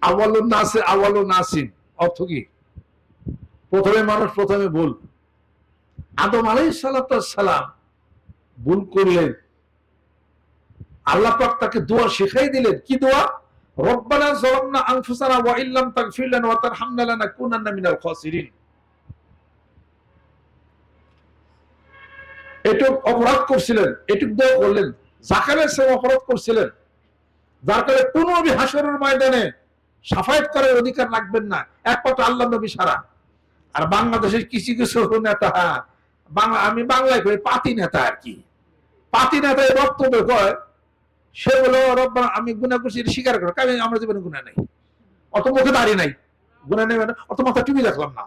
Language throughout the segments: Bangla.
আওয়ালুন নাসির, আওয়ালুন নাসিন অর্থ কি? প্রথমে মানুষ প্রথমে ভুল। আদম আলাই ভুল করলেন। আল্লাহ পাক তাকে দোয়া দিলেন। কি দোয়া? অপরাধ করছিলেন যার কারণে ময়দানে সাফায়াত করার অধিকার রাখবেন না। একমাত্র আল্লাহ নবী সারা আর বাংলাদেশের কিছু কিছু নেতা বাংলা, আমি বাংলায় কই, পাতি নেতা আর কি। পাতি নেতা এই বক্তব্য কয়, সে বলো রব্বা আমি গুণা করছি স্বীকার করো, কারণ আমরা জীবনে গুণা নেই। অত মুখে দাঁড়িয়ে নাই। গুণা নেবে না অত মাথা টিভি দেখলাম না।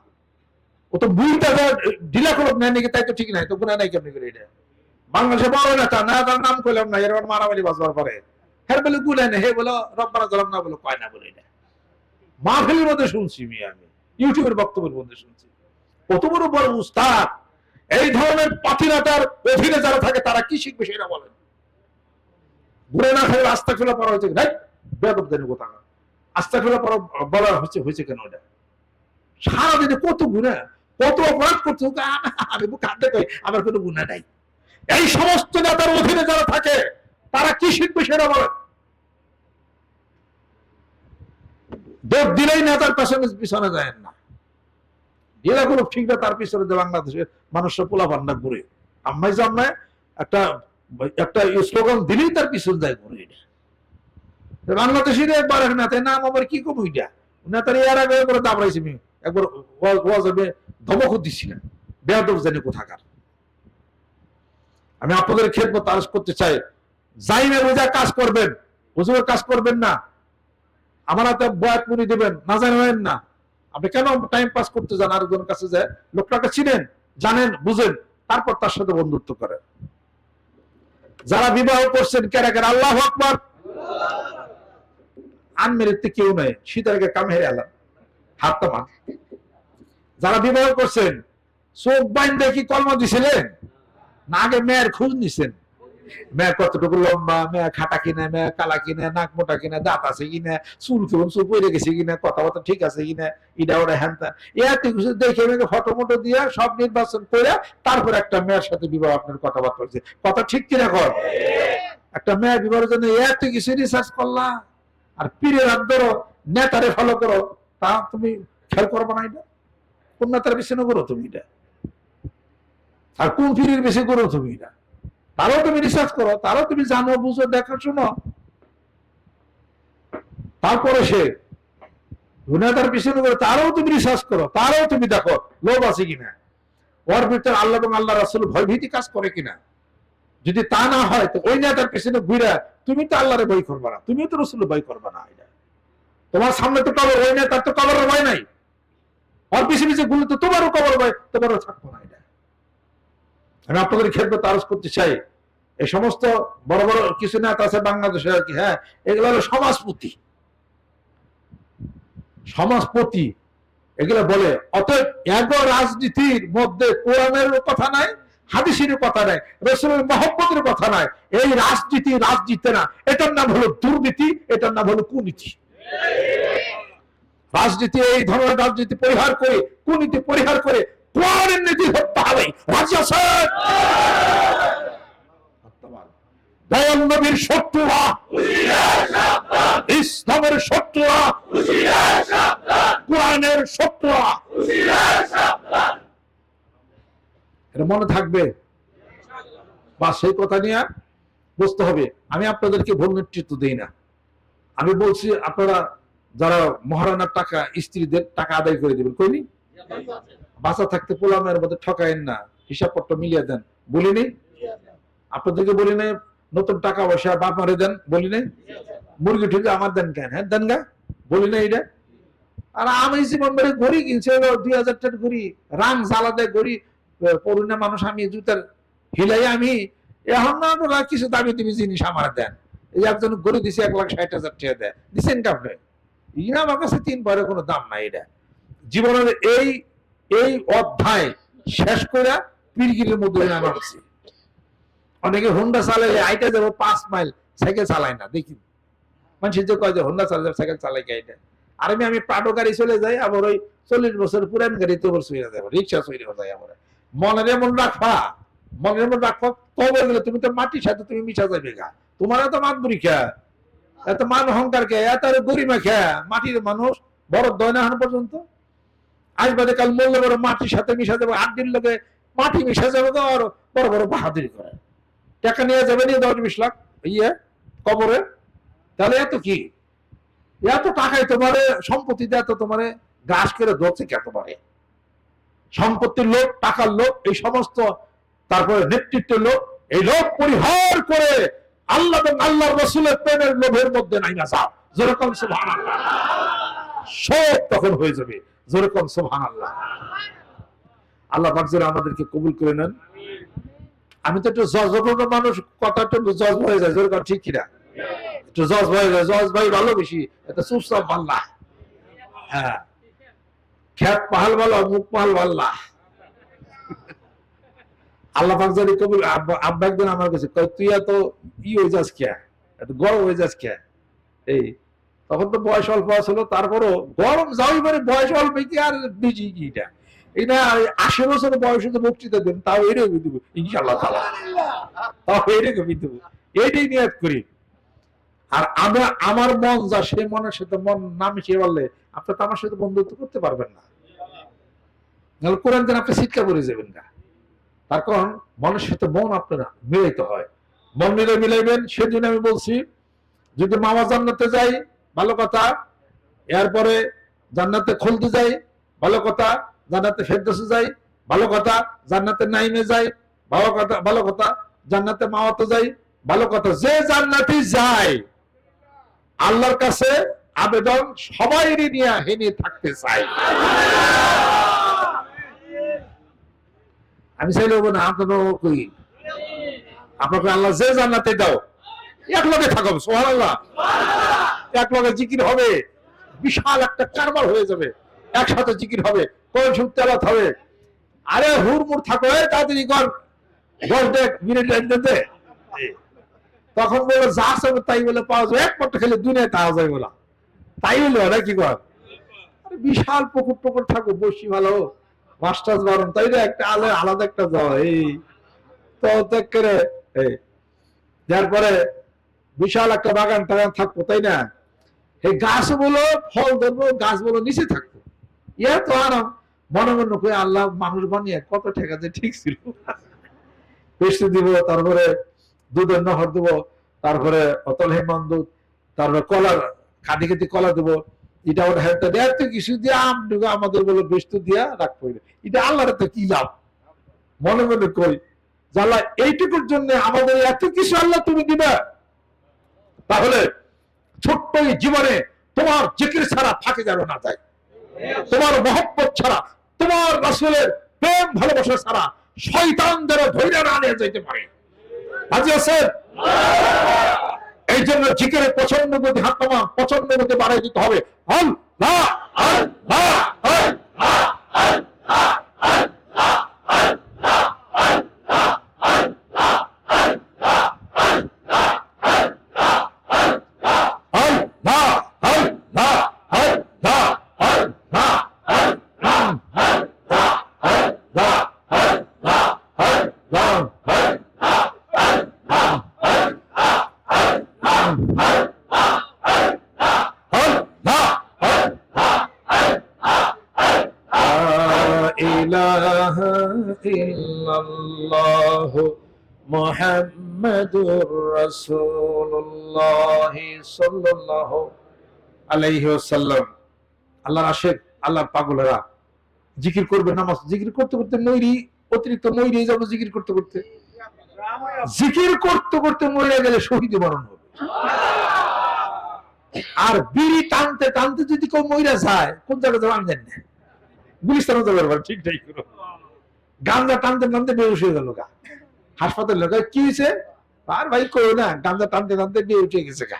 ও তো বুইটা ঢিলা করব নেয় নাকি, তাই তো ঠিক নাই। তো গুণা নাই কেমনি করে এটা? বাংলাদেশে বড় নেতা, না, তার নাম কইলাম না, এর মারামারি বাজবার পরে। হ্যাঁ বলে গুণা নেই। হে বলো রব্বানা জালাম না বলো, কয় না বলে এটা? মাহফিলের মধ্যে শুনছি মি আমি, ইউটিউবের বক্তব্যের মধ্যে শুনছি। কত বড় বড় উস্তাদ, এই ধরনের পাথিরাতার অধীনে যারা থাকে, তারা কি শিখবে সেটা বলেন। ঘুরে না খাই আস্তা ফেলা পড়া হয়েছে নাই বেদব দেন কোথা আস্তা ফেলা পড়া, বলা হচ্ছে হয়েছে কেন ওটা সারাদিনে কত গুণা কত অপরাধ করছে আমি হাতে কই আমার কোনো গুণা নাই। এই সমস্ত নেতার অধীনে যারা থাকে, তারা কি শিখবে সেটা বলেন। দোষ দিলেই নেতার পেছনে পিছনে যায় না। যেটা কোনো ঠিক না, তার পিছনে যে বাংলাদেশের মানুষের পোলা ভান্ডা ঘুরে। আম্মাই জাম্মায় একটা একটা স্লোগান দিলেই তার পিছনে যায় ঘুরে এটা। বাংলাদেশের একবার এক নেতা নাম আবার কি কম ওইটা নেতার এর আগে একবার দাবড়াইছি আমি একবার ওয়াজ- ওয়াজ আমি ধমক দিছিলাম বেয়াদব জানি কোথাকার। আমি আপনাদের খেদমত তারস করতে চাই। যাই না বোঝা কাজ করবেন। হুজুরের কাজ করবেন না। আমার হাতে বয়াত মুড়ি দেবেন, না জানেন না। আপনি কেন টাইম পাস করতে যান আরেকজনের কাছে যায় লোকটাকে চিনেন, জানেন, বুঝেন, তারপর তার সাথে বন্ধুত্ব করেন। যারা বিবাহ করছেন কেরা কেরা আল্লাহ আকবার। আনমেরিতে কেউ নাই আগে কামে হেরে এলাম, হাত তামান যারা বিবাহ করছেন, চোখ বাইন দেখি কর্ম দিছিলেন? না, আগে মেয়ের খোঁজ নিছেন মেয়ে কতটুকু লম্বা মেয়ে খাটা কিনা মেয়ে কালা কিনা, নাক মোটা কিনা, দাঁত আছে কিনা, চুল কেমন চুল পড়ে গেছে কিনা, কথাবার্তা ঠিক আছে কিনা ইটা ওটা হ্যান ত্যান। এত কিছু দেখে মেয়েকে ফটো মটো দিয়ে সব নির্বাচন করে তারপর একটা মেয়ের সাথে বিবাহ আপনার কথাবার্তা হয়েছে। কথা ঠিক কিনা কর? একটা মেয়ে বিবাহের জন্য এত কিছু রিসার্চ করলা? আর পীরের হাত ধরো, নেতারে ফলো করো, তা তুমি খেয়াল করব না এটা? কোন নেতার বেশি না করো তুমি এটা? আর কোন পীরের বেশি করো তুমি এটা? তারও তুমি রিসার্চ করো, তারও তুমি জানো, বুঝো, দেখো, শুনো। তারপরে সে গুণাদার পিছনে করে তারও তুমি রিসার্চ করো, তারও তুমি দেখো, লোভ আছে কিনা। ওর ভিতরে আল্লাহ এবং আল্লাহ রাসুল ভয়ভীতি কাজ করে কিনা। যদি তা না হয়, তো ওই নেতার পিছনে ঘুরে তুমি তো আল্লাহরে বই করবে না, তুমিও তো রসুল বই করবে না তোমার সামনে তো কবর, ওই নেতার তো কবর ভয় নাই। ওর পিছিয়ে পিছিয়ে ঘুরলে তো তোমারও কবর ভয়, তোমারও থাকব না এটা আমি আপনাদের ক্ষেত্রে তারস করতে চাই। এই সমস্ত বড় বড় কিছু নেতা আছে বাংলাদেশে আর কি হ্যাঁ এগুলো হলো সমাজপতি। সমাজপতি, এগুলো বলে। অতএব এগো রাজনীতির মধ্যে কোরআনের কথা নাই, হাদিসের কথা নাই, রসুলের মহব্বতের কথা নাই। এই রাজনীতি রাজনীতি না, এটার নাম হলো দুর্নীতি, এটার নাম হলো কুনীতি। রাজনীতি, এই ধরনের রাজনীতি পরিহার করে, কুনীতি পরিহার করে কোরআনের নীতি ধরতে হবে। রাজি আছেন? দয়াল নবীর শত্রুরা, ইসলামের শত্রুরা, কোরআনের শত্রুরা। এটা মনে থাকবে? বা সেই কথা নিয়ে বুঝতে হবে। আমি আপনাদেরকে ভুল নেতৃত্ব দিই না। আমি বলছি, আপনারা যারা মহারানার টাকা, স্ত্রীদের টাকা আদায় করে দেবেন। কইনি বাসা থাকতে পোলামের মধ্যে ঠকায়েন না, হিসাবপত্র মিলিয়ে দেন। বলিনি? আপনাদেরকে বলি নাই নতুন টাকা পয়সা বাপ মারে দেন? বলি নাই মুরগি ঠুরগি আমার দেন কেন? হ্যাঁ দেন গা। বলি না এটা আর আমি জীবন বেড়ে ঘড়ি কিনছে দুই হাজার টাকার ঘড়ি, রাং জ্বালা দেয় ঘড়ি মানুষ আমি জুতার হিলাই আমি, এখন না ওরা কিছু দামি দামি জিনিস আমার দেন। এই একজন ঘড়ি দিছে এক লাখ ষাট হাজার টাকা দেয়। দিচ্ছেন কাপড়ে ইনা আমার কাছে তিন পরে কোনো দাম নাই এটা। জীবনের এই এই অধ্যায় শেষ করে পিরগিরের মধ্যে অনেকে হোন্ডা চালাইলে আইটা যাব পাঁচ মাইল, সাইকেল চালায় না, দেখি। মানুষের যে কয় যে হোন্ডা চালায় সাইকেল চালাই এটা আর আমি আমি প্রাডো গাড়ি চলে যাই, আবার ওই চল্লিশ বছর পুরান গাড়িতে ওপর শুয়ে যাব, রিক্সা শুয়ে যাই আবার। মনের এমন রাখবা, মনের এমন রাখবা, কবে গেলে তুমি তো মাটির সাথে তুমি মিশা যাবে গা? তোমার এত মান পরীক্ষা এত মান অহংকার কে? এত গরিমা খেয়া মাটির মানুষ বড় দয় না এখন পর্যন্ত? আসবাদে কাল মূল্য বড় মাটির সাথে মিশা যাবে, আড্ডির লোকে মাটি মিশা যাবে তো, আর বড় বড় বাহাদুরি করে। টাকা নিয়ে যাবে নিয়ে দশ বিশ লাখ ইয়ে কবরে। তাহলে এত কি? এত টাকায় তোমারে সম্পত্তিতে এত তোমারে গ্রাস করে ধরছে কে তোমারে? সম্পত্তির লোক টাকার লোক এই সমস্ত, তারপরে নেতৃত্বের লোক এই লোক পরিহার করে আল্লাহ আল্লাহ রসুলের প্রেমের লোভের মধ্যে নাই না যাও। যেরকম সব তখন হয়ে যাবে। যেরকম সুভান আল্লাহ আল্লাহ পাকজের আমাদেরকে কবুল করে নেন। আমি তো একটু জজবন মানুষ, কথা একটু জজ হয়ে যায় যেরকম ঠিক কিনা? একটু জজ হয়ে যায়, জজ ভাই ভালো বেশি, এটা চুপচাপ পাল্লা হ্যাঁ। খ্যাত পাহাল ভালো, মুখ পাহাল পাল্লা আল্লাহ পাক কবুল, আব্বা একদিন আমার কাছে তুই এত ই হয়ে যাস কে? এত গরম হয়ে যাস কে? এই তখন তো বয়স অল্প ছিল তারপরও গরম যাওই মানে বয়স অল্প কি আর বেশি কি এটা? আশি বছর বয়সে তো বক্তৃতা দেন, তাও এরকম দিব ইনশাল্লাহ তাও এটাই নিয়াত করি। আর আমরা, আমার মন যা, সে মনের সাথে মন না মিশিয়ে পারলে আপনি তো আমার সাথে বন্ধুত্ব করতে পারবেন না। নাহলে কোরআন দিন আপনি সিটকা করে যাবেন না তার কারণ, মনের সাথে মন আপনারা মিলাইতে হয়। মন মিলে মিলাইবেন সেদিন আমি বলছি, যদি মামা জান্নাতে যাই ভালো কথা। এরপরে জান্নাতে খুলতে যাই, ভালো কথা। জান্নাতে ফেরদৌসে যাই, ভালো কথা। জান্নাতে নাইমে যাই, ভালো কথা ভালো কথা। জান্নাতে মাওয়াতে যাই, ভালো কথা। যে জান্নাতি যায়, আল্লাহর কাছে আবেদন সবাই নিয়ে হেনে থাকতে চাই আমি চাইলে হব না আপনার কই? আপনাকে আল্লাহ যে জান্নাতে দাও এক লগে থাকো সোহান আল্লাহ এক লগে জিকির হবে, বিশাল একটা কারবার হয়ে যাবে, একসাথে জিকির হবে কোন সুত্তালাত হবে। আরে হুড়মুড় থাকো তাড়াতাড়ি কর। দশ দেখ মিনিট লাইন তখন বলে যা সবে তাই বলে পাওয়া যাবে এক পট্ট খেলে দুনিয়ায় পাওয়া যায় বলা। তাই হলো না কি কর? বিশাল পুকুর টুকুর থাকো বসি ভালো মাস্টার্স বারণ তাই না? একটা আলে, আলাদা একটা যাওয়া এই। তো ত্যাগ করে, এই। তারপরে বিশাল একটা বাগান টাগান থাকব, তাই না? এই গাছগুলো ফল ধরবো গাছগুলো নিচে থাকব। ইয়া তো করে আল্লাহ মানুষ বানিয়ে কত ঠেকাতে ঠিক ছিল। দিব, তারপরে দুধের নহর দিব, তারপরে অতল হেমন্ত দুধ, তারপরে কলার কাটি কাটি কলা দেবো। এটা ওটা হ্যাঁ তো কিছু দিয়ে আম ঢুকে আমাদের বলে বেস্ত দিয়া রাখব এটা আল্লাহর তো কি লাভ? মনে মনে করি আল্লাহ এইটুকুর জন্য আমাদের এত কিছু আল্লাহ তুমি দিবে। তাহলে ছোট্ট এই জীবনে তোমার জিকির ছাড়া যেন না যায়। তোমার মহব্বত ছাড়া, তোমার রাসুলের প্রেম ভালোবাসা ছাড়া যেন ধৈর্য না নিয়ে যেতে পারে। এই জন্য জিকিরে প্রচণ্ড গতি হাত নামা প্রচণ্ড গতি বাড়াই দিতে হবে হল আল্লাহ আল্লাহ আল্লাহ আল্লাহ আল্লাহ আল্লাহ আল্লাহর আশেক আল্লাহর পাগলেরা। জিকির করবে, নামাজ জিকির করতে করতে ময়ূরী অতিরিক্ত ময়ূরী যাব জিকির করতে করতে। জিকির করতে করতে মরে গেলে শহীদ মরণ হবে। আর বিড়ি টানতে টানতে যদি কেউ মইরা যায়, কোন জায়গায় আমি জানি না। গুলিস্তানে যাবে করে টানতে টানতে হয়ে গেল গা। হাসপাতাল লোক কি হয়েছে আর ভাই কই না গাঞ্জা টানতে টানতে বিয়ে উঠে গেছে গা।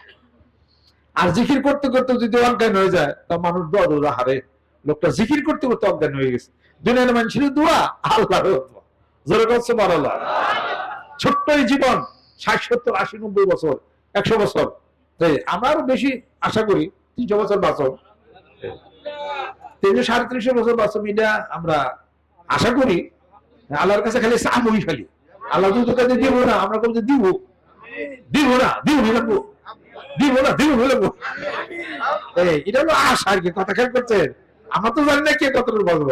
আর জিকির করতে করতে যদি অজ্ঞান হয়ে যায়, তা মানুষ দর হারে। লোকটা জিকির করতে করতে অজ্ঞান হয়ে গেছে। দুনিয়ার মানুষের দোয়া আল্লাহ জোরে করছে ছোট্ট এই জীবন, ষাট, সত্তর, আশি, নব্বই বছর, একশো বছর। আমরা বেশি আশা করি তিনশো বছর বাঁচো তিনশো সাড়ে তিনশো বছর বাস্তব এটা আমরা আশা করি। আল্লাহর কাছে খালি চামই খালি। আল্লাহ যদি তোকে দিব না, আমরা কবি দিব। দিব না, দিব লাগবো। দিব না, দিব লাগবো। এটা হলো আশা আর কি, কথা খেয়াল করছেন? আমরা তো জানি না কে কতটুকু বলব।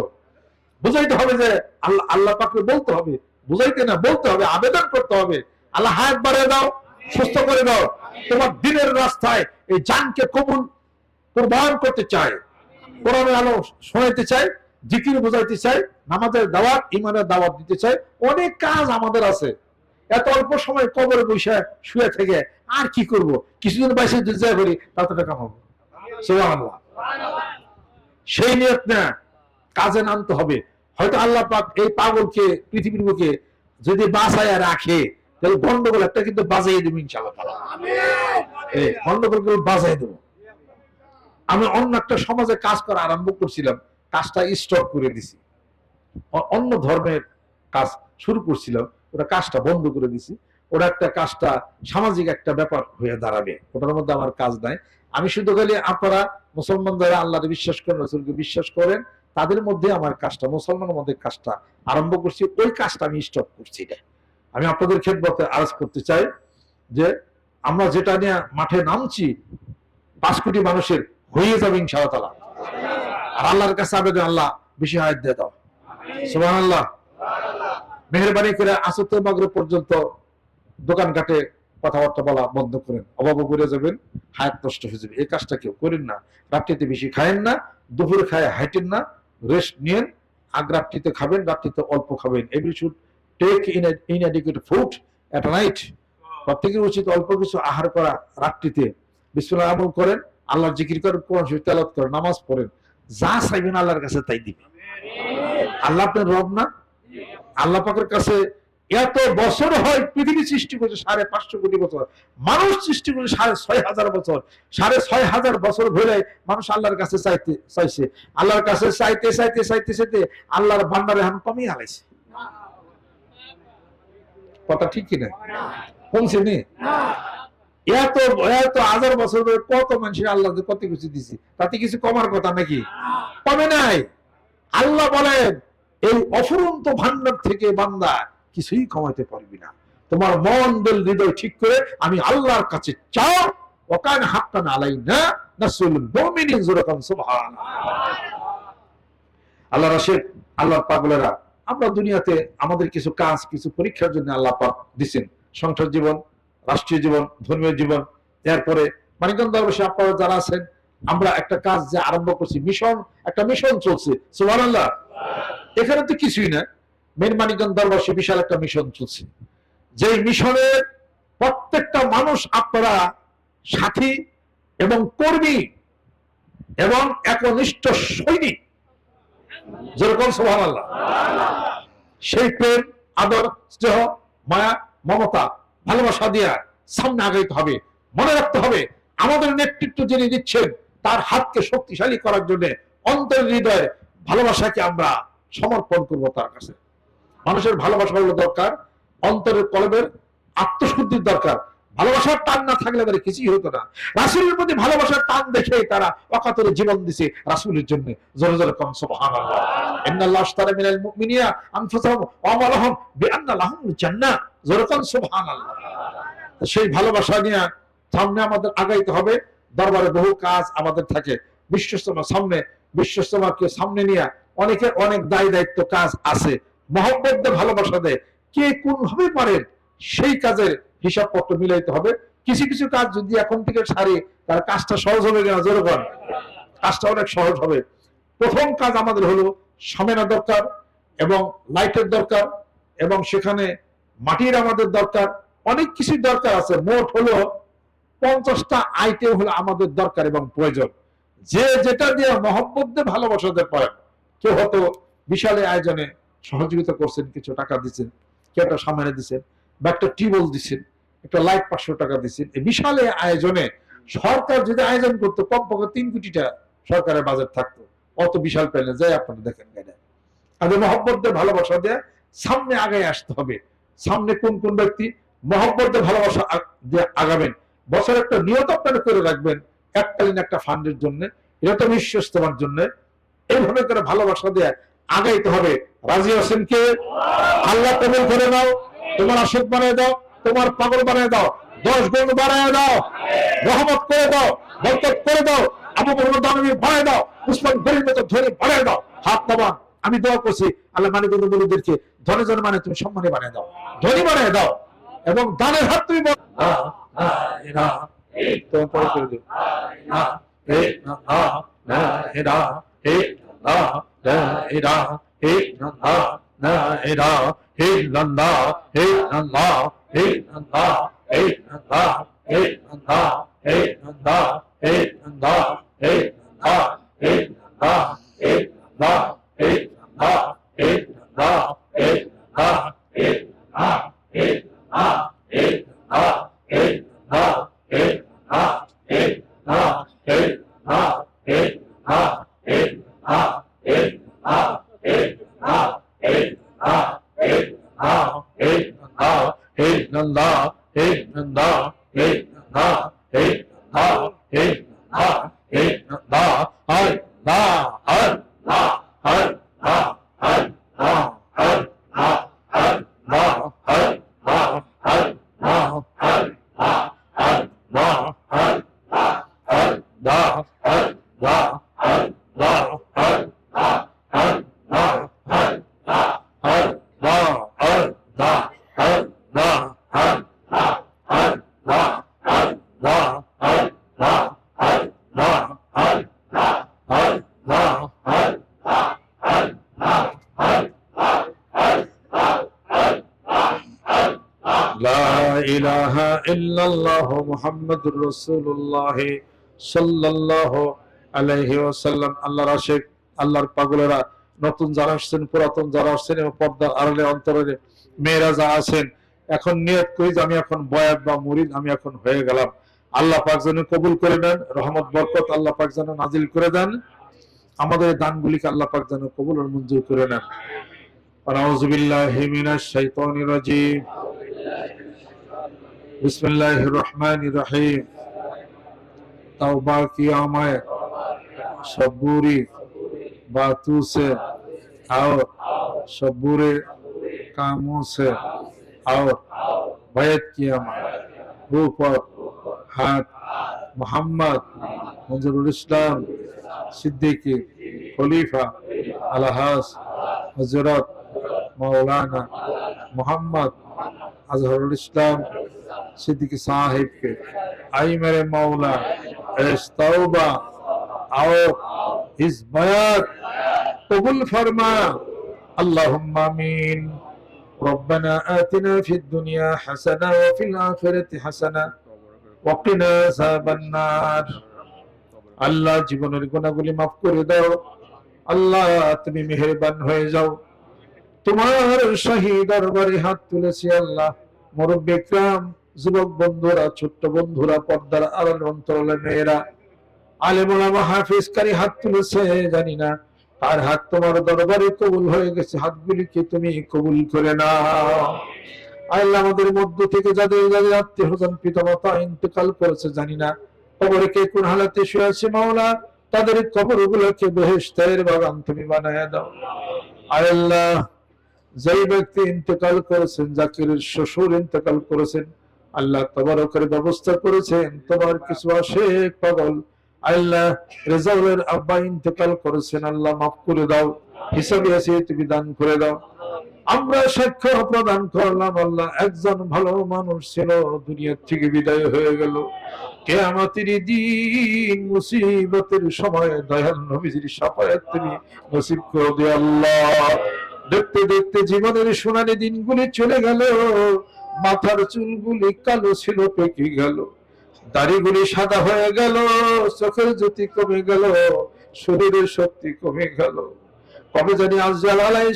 বুঝাইতে হবে যে আল্লাহ আল্লাহ পাককে বলতে হবে। বুঝাইতে না, বলতে হবে, আবেদন করতে হবে। আল্লাহ হায়াত বাড়িয়ে দাও, সুস্থ করে দাও। তোমার দিনের রাস্তায় এই জানকে কবুল, কোরবান করতে চায়। কোরআনের আলো শোনাইতে চাই জিকির বোঝাইতে চাই নামাজের দাওয়াত ইমানের দাওয়াত দিতে চাই অনেক কাজ আমাদের আছে। এত অল্প সময় কবরে বসে শুয়ে থেকে আর কি করব? কিছুদিন বাইশে যা করি তাতে টাকা পাবো। সুবহানাল্লাহ। সেই নিয়ত না কাজে নামতে হবে। হয়তো আল্লাহ পাক এই পাগলকে পৃথিবীর বুকে যদি বাঁচায় রাখে তাহলে গন্ডগোল একটা কিন্তু বাজাইয়ে দেবো। এই গন্ডগোল বাজাই দেবো। আমি অন্য একটা সমাজে কাজ করা আরম্ভ করছিলাম কাজটা স্টপ করে দিছি। অন্য ধর্মের কাজ শুরু করছিলাম ওটা কাজটা বন্ধ করে দিছি। ওটা একটা কাজটা সামাজিক একটা ব্যাপার হয়ে দাঁড়াবে। ওটার মধ্যে আমার কাজ নাই। আমি শুধু খালি আপনারা মুসলমান যারা আল্লাহকে বিশ্বাস করেন, রসুলকে বিশ্বাস করেন, তাদের মধ্যে আমার কাজটা, মুসলমানের মধ্যে কাজটা আরম্ভ করছি, ওই কাজটা আমি স্টপ করছি না আমি আপনাদের খেদমতে আরজ করতে চাই যে আমরা যেটা নিয়ে মাঠে নামছি, পাঁচ কোটি মানুষের হয়ে যাবে ইনশাআল্লাহ। আর আল্লাহর কাছে আবেদন, আল্লাহ বেশি হায়াত দিয়ে দাও। সুবাহ আল্লাহ মেহরবানি করে আসতে মাগরে পর্যন্ত দোকান ঘাটে কথাবার্তা বলা বন্ধ করেন অভাব করে যাবেন হায়াত নষ্ট হয়ে যাবে। এই কাজটা কেউ করেন না। রাত্রিতে বেশি খায়েন না দুপুরে খায় হাইটেন না রেস্ট নিয়েন আগ রাত্রিতে খাবেন রাত্রিতে অল্প খাবেন। Every should take in inadequate food at night প্রত্যেকের উচিত অল্প কিছু আহার করা রাত্রিতে। বিসমিল্লাহ আমল করেন আল্লাহর জিকির করেন কোরআন শরীফ তেলাওয়াত করেন নামাজ পড়েন। যা চাইবেন আল্লাহর কাছে তাই দিবে আল্লাহ আপনার রব না? আল্লাহ পাকের কাছে এত বছর হয় পৃথিবী সৃষ্টি করেছে সাড়ে পাঁচশো কোটি বছর। মানুষ সৃষ্টি করেছে সাড়ে ছয় হাজার বছর। সাড়ে ছয় হাজার বছর ধরে মানুষ আল্লাহর কাছে চাইতে চাইছে। আল্লাহর কাছে চাইতে চাইতে চাইতে চাইতে আল্লাহর ভান্ডারে এখন কমিয়ে হারাইছে কথা ঠিক কিনা কমছে নি? এত এত হাজার বছর ধরে কত মানুষের আল্লাহ কত কিছু দিছি, তাতে কিছু কমার কথা নাকি? কমে নাই। আল্লাহ বলেন, এই অফুরন্ত ভান্ডার থেকে বান্দা কিছুই কমাইতে পারবি না। তোমার মন দিল হৃদয় ঠিক করে আমি আল্লাহর কাছে চাও, ওকান হাক্কান আলাই না আমরা পরীক্ষার জন্য আল্লাহ দিছেন। জীবন, রাষ্ট্রীয় জীবন, ধর্মীয় জীবন, এরপরে যারা আছেন, আমরা একটা কাজ যে আরম্ভ করছি, মিশন, একটা মিশন চলছে, সুবহানাল্লাহ। এখানে তো কিছুই না। মেন মানিকগঞ্জ দরবাসে বিশাল একটা মিশন চলছে। যে মিশনের প্রত্যেকটা মানুষ, আপনারা সাথী এবং কর্মী এবং একনিষ্ঠ সৈনিক। যেরকম সোহান আল্লাহ সেই প্রেম, আদর, স্নেহ, মায়া, মমতা, ভালোবাসা দিয়া সামনে আগাইতে হবে। মনে রাখতে হবে, আমাদের নেতৃত্ব যিনি দিচ্ছেন, তার হাতকে শক্তিশালী করার জন্য অন্তর হৃদয়ের ভালোবাসাকে আমরা সমর্পণ করব তার কাছে। মানুষের ভালোবাসা হলো দরকার, অন্তরের কলবের আত্মশুদ্ধির দরকার। ভালোবাসার টান না থাকলে তাদের কিছুই হতো না। রাসুলের প্রতি ভালোবাসার টান দেখে তারা অকাতরে জীবন দিছে রাসুলের জন্য। জোরে জোরে কম আশতারা মিনাল মুমিনিনা আনফুসাহুম ওয়া আমওয়ালাহুম বিআন্না জোরে কম সুবহানাল্লাহ। সেই ভালোবাসা নিয়ে সামনে আমাদের আগাইতে হবে। দরবারে বহু কাজ আমাদের থাকে। বিশ্বস্তমা সামনে, বিশ্বস্তমাকে সামনে নিয়ে অনেকের অনেক দায় দায়িত্ব কাজ আছে। মহব্বত দিয়ে ভালোবাসা দেয় কে কোন ভাবে পারেন সেই কাজের হিসাবপত্র মিলাইতে হবে। কিছু কিছু কাজ যদি এখন থেকে সারি তার কাজটা সহজ হবে কিনা? যেরকম কাজটা অনেক সহজ হবে। প্রথম কাজ আমাদের হলো সামেনা দরকার এবং লাইটের দরকার এবং সেখানে মাটির আমাদের দরকার। অনেক কিছু দরকার আছে। মোট হলো পঞ্চাশটা আইটেম হলো আমাদের দরকার এবং প্রয়োজন। যে যেটা দিয়ে মহব্বত দিয়ে ভালোবাসাতে পারেন। কেউ হয়তো বিশাল আয়োজনে সহযোগিতা করছেন, কিছু টাকা দিচ্ছেন কেউ একটা সামনে দিচ্ছেন বা একটা টিউবওয়েল দিচ্ছেন একটা লাইট পাঁচশো টাকা দিচ্ছেন এই বিশাল আয়োজনে সরকার যদি আয়োজন করতো, কমপক্ষে তিন কোটিটা সরকারের বাজেট থাকতো। অত বিশাল প্যানেল, যাই আপনারা দেখেন গাড়ি তাদের মহব্বত ভালোবাসা দিয়ে সামনে আগে আসতে হবে। সামনে কোন কোন ব্যক্তি মহব্বত ভালোবাসা দিয়ে আগাবেন? বছর একটা নিয়ত আপনারা করে রাখবেন, এককালীন একটা ফান্ডের জন্য এটা তো বিশ্বস্তমার জন্য। এইভাবে করে ভালোবাসা দিয়ে আগাইতে হবে রাজি আছেন কে আল্লাহ কবুল করে দাও তোমার আশিক বানিয়ে দাও তোমার পাগল বানিয়ে দাও দশ গুণ বানিয়ে দাও রহমত করে দাও বরকত করে দাও আবু বকর দানবী বানিয়ে দাও উসমান গরিব মতো ধরে বানিয়ে দাও হাত নামান আমি দোয়া করছি আল্লাহ মানিক বন্ধুদেরকে ধনে জন মানে তুমি সম্মানে বানিয়ে দাও ধনী বানিয়ে দাও এবং দানের হাত তুমি তোমার পরে করে দিও না, এ, না, না, না, এ, না, এ, না, না, এ, না, এ, না, না, না, এ, না, এ, না, না, এ, না, না, এ, না, नंदा हे नंदा हे नंदा हे नंदा हे नंदा हे नंदा हे नंदा हरे नंदा محمد رسول الله صلى الله عليه وسلم আল্লাহর আশিক আল্লাহর পাগলেরা নতুন যারা আসছেন পুরাতন যারা আসছেন এবং পর্দার আড়ালে অন্তরে মেয়েরা যা আছেন এখন নিয়ত করি যে আমি এখন বয়াত বা মুরিদ আমি এখন হয়ে গেলাম আল্লাহ পাক যেন কবুল করে নেন রহমত বরকত আল্লাহ পাক যেন নাজিল করে দেন আমাদের এই দানগুলিকে আল্লাহ পাক যেন কবুল আর মঞ্জুর করে নেন أعوذ بالله من الشيطان الرجيم بسم الله الرحمن الرحيم तौबा किया मैं सबूरी बातों से और सबूरे कामों से और बैत किया मैं ऊपर हाथ मोहम्मद मंजरुल इस्लाम सिद्दीकी खलीफा अलहास हज़रत मौलाना मोहम्मद अजहरुल इस्लाम सिद्दीकी साहिब के आई मेरे मौला ইস্তাওবা আও ইসবায়াত কবুল ফরমা। আল্লাহুম্মা আমিন। ربنا آتنا في الدنيا حسنة وفي الآخرة حسنة وقنا عذاب النار আল্লাহ জীবনের গুণাগুলি মাফ করে দাও। আল্লাহ, তুমি মেহেরবান হয়ে যাও। তোমার শাহী দরবারে হাত তুলেছি আল্লাহ। মোরব্বিক্রাম যুবক বন্ধুরা, ছোট্ট বন্ধুরা, পর্দার আড়াল অন্তরালে মেয়েরা আলেমুলামা হাফিজকারী হাত তুলেছে, জানি না আর হাত তোমার দরবারে কবুল হয়ে গেছে, হাতগুলিকে তুমি কবুল করে না আল্লাহ আমাদের মধ্য থেকে যাদের যাদের আত্মীয় স্বজন পিতা মাতা ইন্তেকাল করেছে, জানি না, কবরে কে কোন হালাতে শুয়ে আছে মাওলা, তাদের কবর গুলোকে বেহেস্তের বাগান তুমি বানায় দাও। আল্লাহ, যেই ব্যক্তি ইন্তেকাল করেছেন, জাকিরের শ্বশুর ইন্তেকাল করেছেন আল্লাহ তবরকের ব্যবস্থা করেছেন। তোমার কিছু আশেক পাগল। আল্লাহ রেজাউলের আব্বা ইন্তেকাল করেছেন। আল্লাহ মাফ করে দাও। হিসাবে আছে, তুমি দান করে দাও। আমরা সাক্ষ্য প্রদান করলাম। আল্লাহ একজন ভালো মানুষ ছিল দুনিয়ার থেকে বিদায় হয়ে গেল। কে আমাদের দিন মুসিবতের সময় দয়াল নবীজির সাফায়াত তুমি নসিব করে দে আল্লাহ। দেখতে দেখতে জীবনের সোনালি দিনগুলি চলে গেল। মাথার চুলগুলি কালো ছিল, পেকে গেল। দাড়িগুলি সাদা হয়ে গেল, চোখের জ্যোতি কমে গেল, শরীরের শক্তি কমে গেল। কবে জানি আজজাল আলাই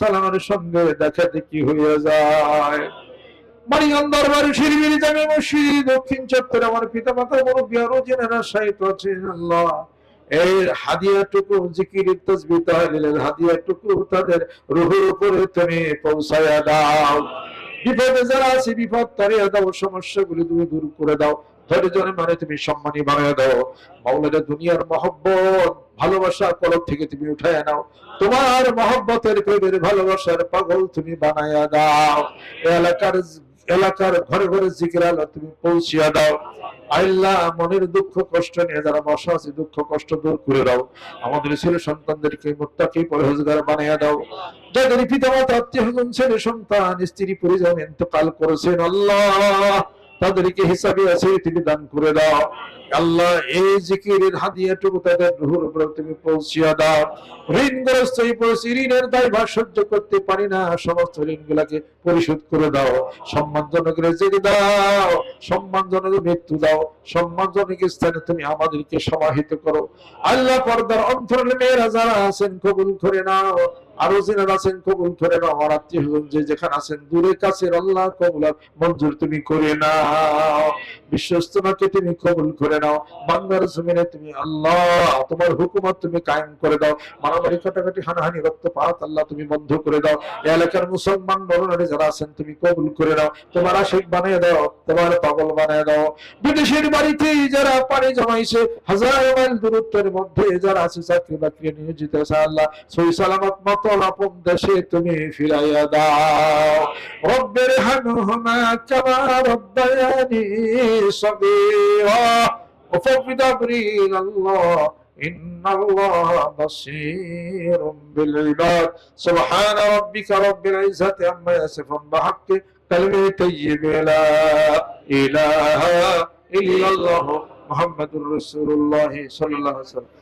সালামের সঙ্গে দেখা দেখি হয়ে যায়। মারিয়ান দরবার জামে মসজিদ, দক্ষিণ চত্বরে আমার পিতা আছেন আল্লাহ। হাদিয়াটুকু তসবিহ, তাহলিলের হাদিয়াটুকু তাদের রুহের উপরে তুমি পৌঁছায়া দাও। বিপদে যারা আছে, বিপদ তাড়িয়ে দাও, সমস্যাগুলি তুমি দূর করে দাও। ধৈর্যের মানে তুমি সম্মানী বানিয়ে দাও। মাওলানা দুনিয়ার মহব্বত, ভালোবাসার কলব থেকে তুমি উঠায় নাও। তোমার মহব্বতের প্রেমের ভালোবাসার পাগল তুমি বানায়া দাও। এলাকার এলাকার ঘরে ঘরে জিকির আলো তুমি পৌঁছিয়া দাও। আল্লাহ মনের দুঃখ, কষ্ট নিয়ে যারা বসা আছে, দুঃখ, কষ্ট দূর করে দাও। আমাদের ছেলে সন্তানদেরকে মোত্তাকে, পরহেজগার বানিয়ে দাও। যাদের পিতা মাতা আত্মীয় স্বজন, ছেলে সন্তান, স্ত্রী, পরিজন, ইন্তকাল করেছেন আল্লাহ, তাদেরকে হিসাবে আছে তুমি দান করে দাও। আল্লাহ, এই জিকিরের হাদিয়াটুকু তাদের রুহুর উপরে তুমি পৌঁছিয়া দাও। ঋণগ্রস্ত এই পড়েছি ঋণের দায়ভার সহ্য করতে পারি না। সমস্ত ঋণগুলাকে পরিশোধ করে দাও। সম্মানজনক রেজেক দাও। সম্মানজনক মৃত্যু দাও। সম্মানজনক স্থানে তুমি আমাদেরকে সমাহিত করো। আল্লাহ পর্দার অন্তরের মেয়েরা যারা আছেন, কবুল করে নাও। আরও যারা আছেন, কবুল করে নাও, আমার আত্মীয় স্বজন যে যেখানে আছেন, দূরে কাছে আল্লাহ কবুল মঞ্জুর তুমি করে নাও। বিশ্বস্তনাকে তুমি কবুল করে নাও বাংলার জমিনে তুমি আল্লাহ, তোমার হুকুমত তুমি কায়েম করে দাও। মারামারি কাটাকাটি হানাহানি, রক্তপাত আল্লাহ তুমি বন্ধ করে দাও। এলাকার মুসলমান নরনারী যারা আছেন, তুমি কবুল করে নাও। তোমার আশিক বানিয়ে দাও, তোমার পাগল বানিয়ে দাও। বিদেশের বাড়িতে যারা পানি জমাইছে, হাজার মাইল দূরত্বের মধ্যে যারা আছে চাকরি বাকরি নিয়োজিত আছে, আল্লাহ সই সালামত মতো আপন দেশে তুমি ফিরাইয়া দাও রব্বের হানুহমা কামা রব্বায়ানি সগীরা وفوض أمري إلى الله إن الله بصير بالعباد سبحان ربك رب العزة عما يصفون بحق كلمة طيب لا إله إلا الله محمد رسول الله صلى الله عليه وسلم